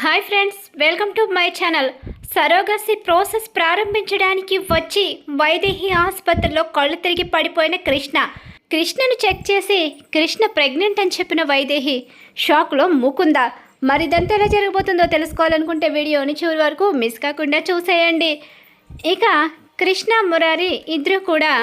Hi friends welcome to my channel surrogacy process ప్రారంభించడానికి వచ్చి వైదేహి ఆసుపత్రిలో కళ్ళు తిరిగి పడిపోయిన కృష్ణ. కృష్ణను చెక్ చేసి కృష్ణ ప్రెగ్నెంట్ అని చెప్పిన వైదేహి షాక్లో మూకుందా? మరి ఇదంతా ఎలా జరగబోతుందో తెలుసుకోవాలనుకుంటే వీడియోని చివరి వరకు మిస్ కాకుండా చూసేయండి. ఇక కృష్ణ మురారి ఇద్దరు కూడా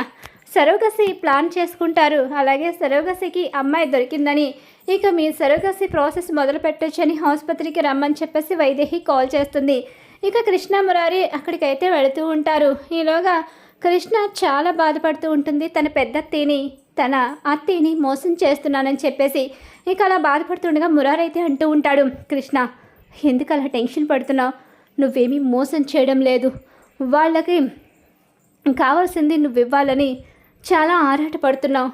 సరోగసి ప్లాన్ చేసుకుంటారు. అలాగే సరోగసికి అమ్మాయి దొరికిందని ఇక మీ సరోగసి ప్రాసెస్ మొదలు పెట్టొచ్చని ఆసుపత్రికి రమ్మని చెప్పేసి వైదేహి కాల్ చేస్తుంది. ఇక కృష్ణ మురారి అక్కడికైతే వెళుతూ ఉంటారు. ఈలోగా కృష్ణ చాలా బాధపడుతూ ఉంటుంది. తన పెద్ద అత్తేని తన అత్తేని మోసం చేస్తున్నానని చెప్పేసి ఇక అలా బాధపడుతుండగా మురారి అయితే అంటూ ఉంటాడు. కృష్ణ ఎందుకు అలా టెన్షన్ పడుతున్నావు? నువ్వేమీ మోసం చేయడం లేదు. వాళ్ళకి కావాల్సింది నువ్వు ఇవ్వాలని చాలా ఆరాటపడుతున్నావు.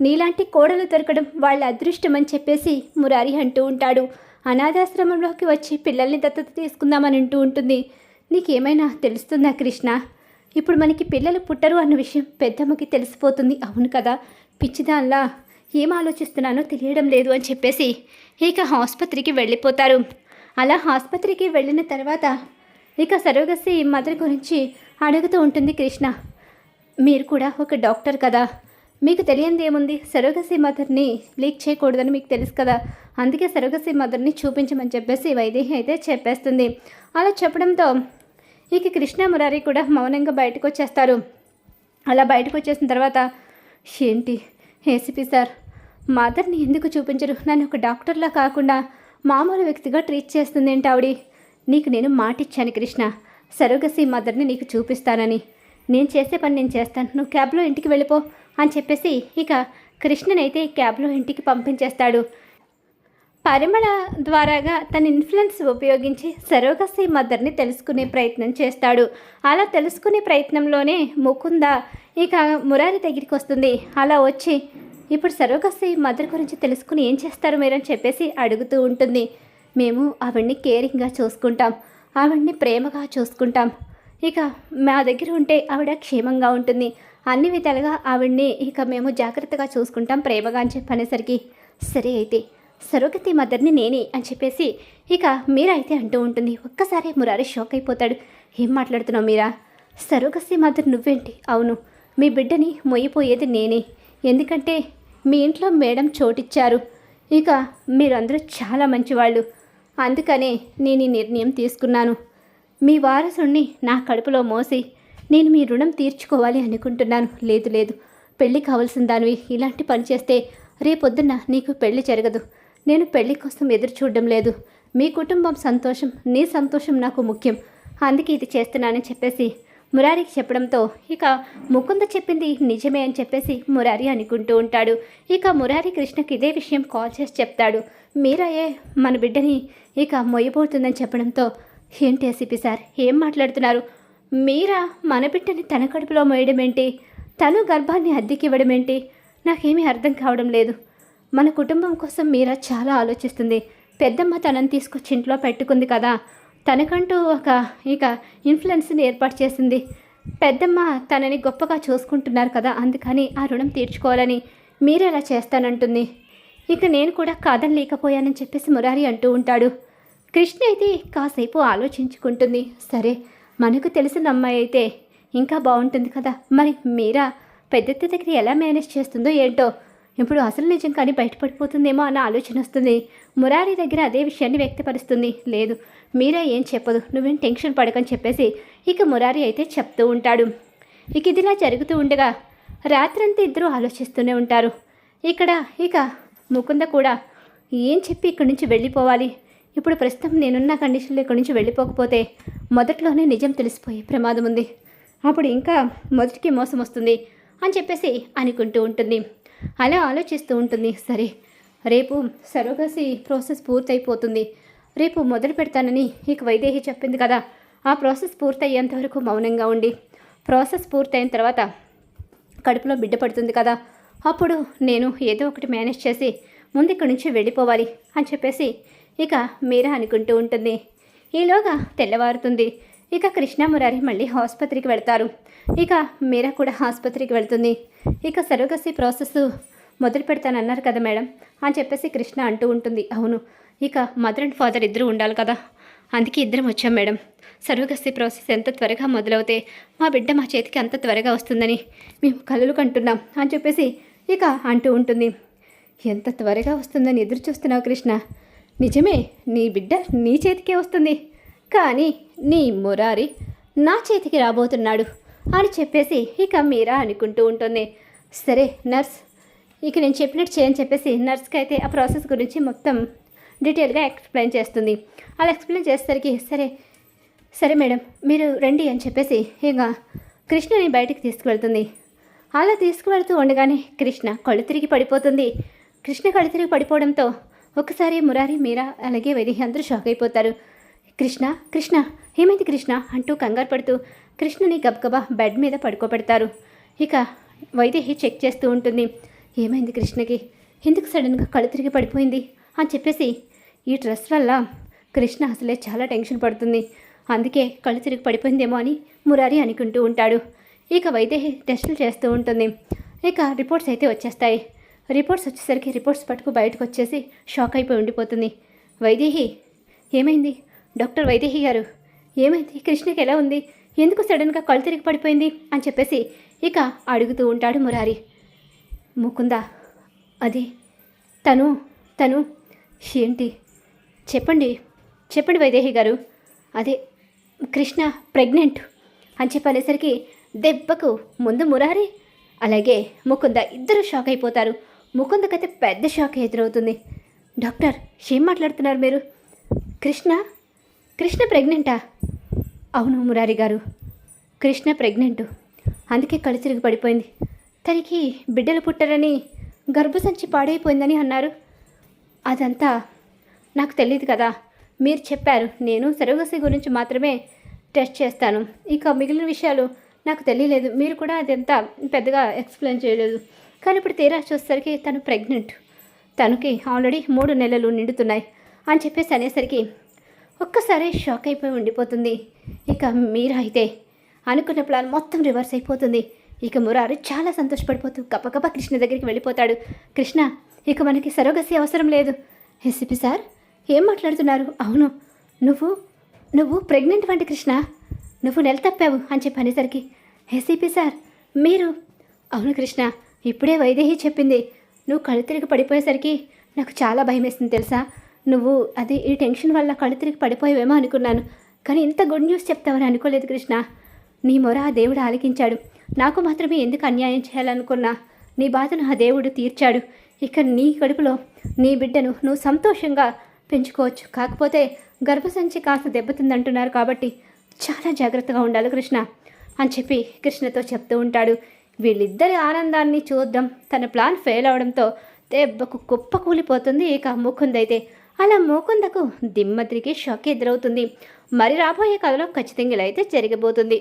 నీలాంటి కోడలు దొరకడం వాళ్ళ అదృష్టం అని చెప్పేసి మురారి అంటూ ఉంటాడు. అనాథాశ్రమంలోకి వచ్చి పిల్లల్ని దత్తత తీసుకుందామని అంటూ ఉంటుంది. నీకేమైనా తెలుస్తుందా కృష్ణ? ఇప్పుడు మనకి పిల్లలు పుట్టరు అన్న విషయం పెద్దమ్మకి తెలిసిపోతుంది. అవును కదా? పిచ్చిదాన్లా ఏం ఆలోచిస్తున్నానో తెలియడం లేదు అని చెప్పేసి ఇక ఆసుపత్రికి వెళ్ళిపోతారు. అలా ఆసుపత్రికి వెళ్ళిన తర్వాత ఇక సరోగసి మదర్ గురించి అడుగుతూ ఉంటుంది కృష్ణ. మీరు కూడా ఒక డాక్టర్ కదా? మీకు తెలియంది ఏముంది? సరోగసి మదర్ని లీక్ చేయకూడదని మీకు తెలుసు కదా. అందుకే సరోగసి మదర్ని చూపించమని చెప్పేసి వైదేహి అయితే చెప్పేస్తుంది. అలా చెప్పడంతో ఇక కృష్ణ మురారి కూడా మౌనంగా బయటకు వచ్చేస్తారు. అలా బయటకు వచ్చేసిన తర్వాత ఏంటి ఏసీపీ సార్ మదర్ని ఎందుకు చూపించరు? నన్ను ఒక డాక్టర్లా కాకుండా మామూలు వ్యక్తిగా ట్రీట్ చేస్తుంది ఏంటి ఆవిడ? నీకు నేను మాటిచ్చాను కృష్ణ. సరోగసి మదర్ని నీకు చూపిస్తానని. నేను చేసే పని నేను చేస్తాను. నువ్వు క్యాబ్లో ఇంటికి వెళ్ళిపో. అని చెప్పేసి ఇక కృష్ణనైతే క్యాబ్లో ఇంటికి పంపించేస్తాడు. పరిమళ ద్వారాగా తన ఇన్ఫ్లుయెన్స్ ఉపయోగించి సరోగసి మదర్ని తెలుసుకునే ప్రయత్నం చేస్తాడు. అలా తెలుసుకునే ప్రయత్నంలోనే ముకుంద ఇక మురారి దగ్గరికి వస్తుంది. అలా వచ్చి ఇప్పుడు సరోగసి మదర్ గురించి తెలుసుకుని ఏం చేస్తారు మీరని చెప్పేసి అడుగుతూ ఉంటుంది. మేము ఆవిడ్ని కేరింగ్గా చూసుకుంటాం. ఆవిడ్ని ప్రేమగా చూసుకుంటాం. ఇక మా దగ్గర ఉంటే ఆవిడ క్షేమంగా ఉంటుంది. అన్ని విధాలుగా ఆవిడ్ని ఇక మేము జాగ్రత్తగా చూసుకుంటాం ప్రేమగా అని చెప్పనేసరికి. సరే అయితే సరోగతి మదర్ని నేనే అని చెప్పేసి ఇక మీరా అయితే అంటూ ఉంటుంది. ఒక్కసారి మురారి షాక్ అయిపోతాడు. ఏం మాట్లాడుతున్నావు మీరా? సరోగసి మదర్ నువ్వేంటి? అవును మీ బిడ్డని మొయ్యిపోయేది నేనే. ఎందుకంటే మీ ఇంట్లో మేడం చోటిచ్చారు. ఇక మీరందరూ చాలా మంచివాళ్ళు. అందుకనే నేను ఈ నిర్ణయం తీసుకున్నాను. మీ వారసుణ్ణి నా కడుపులో మోసి నేను మీ రుణం తీర్చుకోవాలి అనుకుంటున్నాను. లేదు లేదు. పెళ్ళి కావాల్సిన దానివి ఇలాంటి పని చేస్తే రేపొద్దున్న నీకు పెళ్ళి జరగదు. నేను పెళ్ళి కోసం ఎదురు చూడడం లేదు. మీ కుటుంబం సంతోషం నీ సంతోషం నాకు ముఖ్యం. అందుకే ఇది చేస్తున్నానని చెప్పేసి మురారికి చెప్పడంతో ఇక ముకుంద చెప్పింది నిజమే అని చెప్పేసి మురారి అనుకుంటూ ఉంటాడు. ఇక మురారి కృష్ణకి ఇదే విషయం కాల్ చేసి చెప్తాడు. మీరయ్యే మన బిడ్డని ఇక మొయ్యబోతుందని చెప్పడంతో ఏంటి ఏసీపీ సార్? ఏం మాట్లాడుతున్నారు? మీరా మన బిడ్డని తన కడుపులో మోయడమేంటి? తను గర్భాన్ని అద్దెకివ్వడమేంటి నాకేమీ అర్థం కావడం లేదు. మన కుటుంబం కోసం మీరా చాలా ఆలోచిస్తుంది. పెద్దమ్మ తనని తీసుకొచ్చి ఇంట్లో పెట్టుకుంది కదా. తనకంటూ ఒక ఇక ఇన్ఫ్లుయెన్స్ని ఏర్పాటు చేసింది. పెద్దమ్మ తనని గొప్పగా చూసుకుంటున్నారు కదా అందుకని ఆ రుణం తీర్చుకోవాలని మీరెలా చేస్తానంటుంది. ఇక నేను కూడా కాదని లేకపోయానని చెప్పేసి మురారి అంటూ ఉంటాడు. కృష్ణ అయితే కాసేపు ఆలోచించుకుంటుంది. సరే మనకు తెలిసిన అమ్మాయి అయితే ఇంకా బాగుంటుంది కదా? మరి మీరా పెద్దత్త దగ్గర ఎలా మేనేజ్ చేస్తుందో ఏంటో? ఇప్పుడు అసలు నిజం కానీ బయటపడిపోతుందేమో అన్న ఆలోచన వస్తుంది. మురారి దగ్గర అదే విషయాన్ని వ్యక్తపరుస్తుంది. లేదు మీరా ఏం చెప్పదు. నువ్వేం టెన్షన్ పడకని చెప్పేసి ఇక మురారి అయితే చెప్తూ ఉంటాడు. ఇక ఇదిలా జరుగుతూ ఉండగా రాత్రంతా ఇద్దరూ ఆలోచిస్తూనే ఉంటారు. ఇక్కడ ఇక ముకుంద కూడా ఏం చెప్పి ఇక్కడి నుంచి వెళ్ళిపోవాలి? ఇప్పుడు ప్రస్తుతం నేనున్న కండిషన్లో ఇక్కడి నుంచి వెళ్ళిపోకపోతే మొదట్లోనే నిజం తెలిసిపోయే ప్రమాదం ఉంది. అప్పుడు ఇంకా మొదటికి మోసం వస్తుంది అని చెప్పేసి అనుకుంటూ ఉంటుంది. అలా ఆలోచిస్తూ ఉంటుంది. సరే రేపు సరోగసి ప్రాసెస్ పూర్తయిపోతుంది. రేపు మొదలు పెడతానని ఇక వైదేహి చెప్పింది కదా. ఆ ప్రాసెస్ పూర్తయ్యేంత వరకు మౌనంగా ఉండి ప్రాసెస్ పూర్తయిన తర్వాత కడుపులో బిడ్డ పడుతుంది కదా. అప్పుడు నేను ఏదో ఒకటి మేనేజ్ చేసి ముందు ఇక్కడి నుంచి వెళ్ళిపోవాలి అని చెప్పేసి ఇక మీరా అనుకుంటూ ఉంటుంది. ఈలోగా తెల్లవారుతుంది. ఇక కృష్ణమురారి మళ్ళీ ఆసుపత్రికి వెళ్తారు. ఇక మీరా కూడా ఆసుపత్రికి వెళ్తుంది. ఇక సరోగసి ప్రాసెస్ మొదలు పెడతానన్నారు కదా మేడం అని చెప్పేసి కృష్ణ అంటూ ఉంటుంది. అవును ఇక మదర్ అండ్ ఫాదర్ ఇద్దరు ఉండాలి కదా. అందుకే ఇద్దరం వచ్చాం మేడం. సర్వగస్తి ప్రాసెస్ ఎంత త్వరగా మొదలవుతే మా బిడ్డ మా చేతికి అంత త్వరగా వస్తుందని మేము కలలు కంటున్నాం అని చెప్పేసి ఇక అంటూ ఉంటుంది. ఎంత త్వరగా వస్తుందని ఎదురు చూస్తున్నావు కృష్ణ? నిజమే నీ బిడ్డ నీ చేతికే వస్తుంది. కానీ నీ మురారి నా చేతికి రాబోతున్నాడు అని చెప్పేసి ఇక మీరా అనుకుంటూ ఉంటుంది. సరే నర్స్. ఇక నేను చెప్పినట్టు చేయని చెప్పేసి నర్స్కి అయితే ఆ ప్రాసెస్ గురించి మొత్తం డీటెయిల్గా ఎక్స్ప్లెయిన్ చేస్తుంది. అలా ఎక్స్ప్లెయిన్ చేసేసరికి సరే సరే మేడం మీరు రండి అని చెప్పేసి ఇక కృష్ణని బయటికి తీసుకువెళ్తుంది. అలా తీసుకువెళ్తూ ఉండగానే కృష్ణ కళ్ళు తిరిగి పడిపోతుంది. కృష్ణ కళ్ళు తిరిగి పడిపోవడంతో ఒకసారి మురారి మీరా అలాగే వైదేహి అందరూ షాక్ అయిపోతారు. కృష్ణ కృష్ణ ఏమైంది కృష్ణ? అంటూ కంగారు పడుతూ కృష్ణని గబగబా బెడ్ మీద పడుకోబెడతారు. ఇక వైదేహి చెక్ చేస్తూ ఉంటుంది. ఏమైంది కృష్ణకి? ఎందుకు సడన్గా కళ్ళు తిరిగి పడిపోయింది? అని చెప్పేసి ఈ డ్రెస్ వల్ల కృష్ణ అసలే చాలా టెన్షన్ పడుతుంది. అందుకే కళ్ళు తిరిగి పడిపోయిందేమో అని మురారి అనుకుంటూ ఉంటాడు. ఇక వైదేహి టెస్టులు చేస్తూ ఉంటుంది. ఇక రిపోర్ట్స్ అయితే వచ్చేస్తాయి. రిపోర్ట్స్ వచ్చేసరికి రిపోర్ట్స్ పట్టుకు బయటకు వచ్చేసి షాక్ అయిపోయి ఉండిపోతుంది. వైదేహి ఏమైంది? డాక్టర్ వైదేహి గారు ఏమైంది? కృష్ణకి ఎలా ఉంది? ఎందుకు సడన్గా కళ్ళు తిరిగి పడిపోయింది? అని చెప్పేసి ఇక అడుగుతూ ఉంటాడు మురారి. ముకుందా అది తను తను ఏంటి? చెప్పండి చెప్పండి వైదేహి గారు. అదే కృష్ణ ప్రెగ్నెంట్ అని చెప్పనేసరికి దెబ్బకు ముందు మురారి అలాగే ముకుంద ఇద్దరు షాక్ అయిపోతారు. ముకుందకైతే పెద్ద షాక్ ఎదురవుతుంది. డాక్టర్ ఏం మాట్లాడుతున్నారు మీరు? కృష్ణ? కృష్ణ ప్రెగ్నెంటా? అవును మురారి గారు. కృష్ణ ప్రెగ్నెంట్. అందుకే కళ్ళు పడిపోయింది. తనకి బిడ్డలు పుట్టరని గర్భసంచి పాడైపోయిందని అన్నారు. అదంతా నాకు తెలియదు కదా. మీరు చెప్పారు. నేను సరోగసి గురించి మాత్రమే టెస్ట్ చేస్తాను. ఇక మిగిలిన విషయాలు నాకు తెలియలేదు. మీరు కూడా అదంతా పెద్దగా ఎక్స్ప్లెయిన్ చేయలేదు. కానీ ఇప్పుడు తీరా చూసేసరికి తను ప్రెగ్నెంట్. తనకి ఆల్రెడీ మూడు నెలలు నిండుతున్నాయి అని చెప్పేసి అనేసరికి ఒక్కసారి షాక్ అయిపోయి ఉండిపోతుంది. ఇక మీరా అయితే అనుకున్న ప్లాన్ మొత్తం రివర్స్ అయిపోతుంది. ఇక మురారి చాలా సంతోషపడిపోతూ గప్పగప్ప కృష్ణ దగ్గరికి వెళ్ళిపోతాడు. కృష్ణ ఇక మనకి సరోగసి అవసరం లేదు. ఎస్సిపి సార్ ఏం మాట్లాడుతున్నారు? అవును నువ్వు నువ్వు ప్రెగ్నెంట్ వంటి కృష్ణ. నువ్వు నెల తప్పావు అని చెప్పి అనేసరికి ఎస్సిపి సార్ మీరు అవును కృష్ణ ఇప్పుడే వైదేహి చెప్పింది. నువ్వు కళ్ళు తిరిగి పడిపోయేసరికి నాకు చాలా భయం వేసింది తెలుసా? నువ్వు అది ఈ టెన్షన్ వల్ల కళ్ళు తిరిగి పడిపోయావేమో అనుకున్నాను. కానీ ఇంత గుడ్ న్యూస్ చెప్తావని అనుకోలేదు కృష్ణ. నీ మొర ఆ దేవుడు ఆలకించాడు. నాకు మాత్రమే ఎందుకు అన్యాయం చేయాలనుకున్నా? నీ బాధను ఆ దేవుడు తీర్చాడు. ఇక నీ కడుపులో నీ బిడ్డను నువ్వు సంతోషంగా పెంచుకోవచ్చు. కాకపోతే గర్భసంచి కాస్త దెబ్బతిందంటున్నారు కాబట్టి చాలా జాగ్రత్తగా ఉండాలి కృష్ణ అని చెప్పి కృష్ణతో చెప్తూ ఉంటాడు. వీళ్ళిద్దరి ఆనందాన్ని చూద్దాం. తన ప్లాన్ ఫెయిల్ అవడంతో దెబ్బకు కుప్ప కూలిపోతుంది. ఇక ముకుందైతే అలా మూకుందకు దిమ్మద్రికి షాక్ ఎదురవుతుంది. మరి రాబోయే కథలో ఖచ్చితంగా ఇలా అయితే జరగబోతుంది.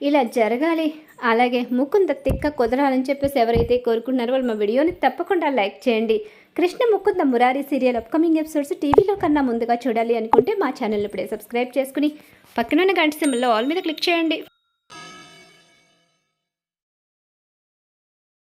ఇలా జరగాలి. అలాగే ముకుంద తిక్క కుదరాలని చెప్పేసి ఎవరైతే కోరుకున్నారో వాళ్ళు మా వీడియోని తప్పకుండా లైక్ చేయండి. Krishna Mukunda Murari serial upcoming episodes టీవీలో కన్నా ముందుగా చూడాలి అనుకుంటే మా ఛానల్ ఇప్పుడే సబ్స్క్రైబ్ చేసుకుని పక్కనున్న గంట సింబల్లో ఆల్ మీద క్లిక్ చేయండి.